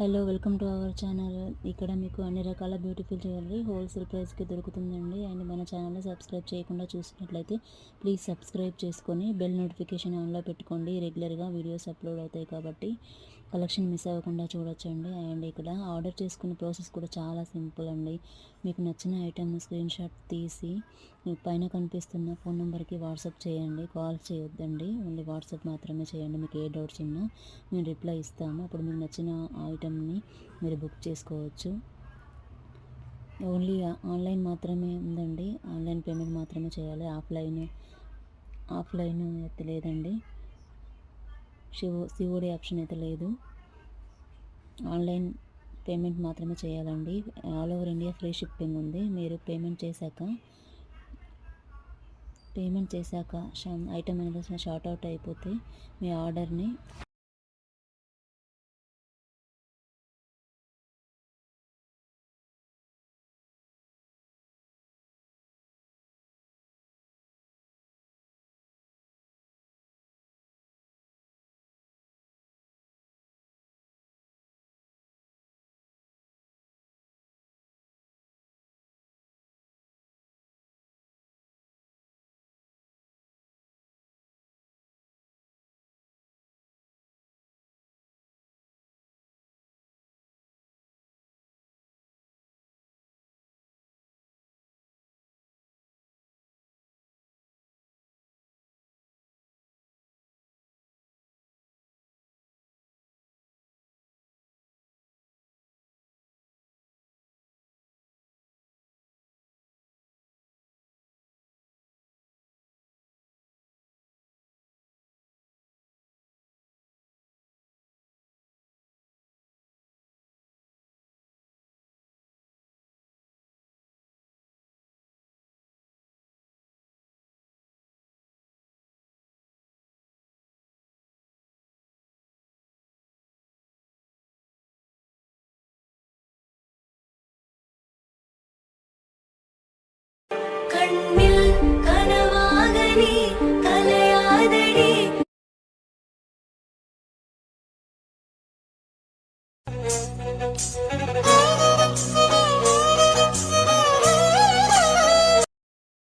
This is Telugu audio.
Hello welcome to our channel. ఇక్కడ మీకు అన్ని రకాల బ్యూటిఫుల్ జ్యువెలరీ హోల్సేల్ ప్రైస్కి దొరుకుతుందండి. అండ్ మన ఛానల్ని సబ్స్క్రైబ్ చేయకుండా చూసినట్లయితే ప్లీజ్ సబ్స్క్రైబ్ చేసుకొని బెల్ నోటిఫికేషన్ ఆన్లో పెట్టుకోండి. రెగ్యులర్గా వీడియోస్ అప్లోడ్ అవుతాయి కాబట్టి కలెక్షన్ మిస్ అవ్వకుండా చూడొచ్చండి. అండ్ ఇక్కడ ఆర్డర్ చేసుకునే ప్రాసెస్ కూడా చాలా సింపుల్ అండి. మీకు నచ్చిన ఐటెం స్క్రీన్ షాట్ తీసి పైన కనిపిస్తున్న ఫోన్ నెంబర్కి వాట్సాప్ చేయండి. కాల్ చేయొద్దండి. ఓన్లీ వాట్సాప్ మాత్రమే చేయండి. మీకు ఏ డౌట్స్ ఉన్నా మేము రిప్లై ఇస్తాము. అప్పుడు మీకు నచ్చిన ఐటమ్ని మీరు బుక్ చేసుకోవచ్చు. ఓన్లీ ఆన్లైన్ మాత్రమే ఉందండి. ఆన్లైన్ పేమెంట్ మాత్రమే చేయాలి. ఆఫ్లైన్ ఆఫ్లైన్ అయితే లేదండి. శివ సిఓడి ఆప్షన్ అయితే లేదు. ఆన్లైన్ పేమెంట్ మాత్రమే చేయాలండి. All over India free shipping ఉంది. మీరు పేమెంట్ చేశాక పేమెంట్ చేశాక ఐటమ్ అనేది షార్ట్ అవుట్ అయిపోతే మీ ఆర్డర్ని Música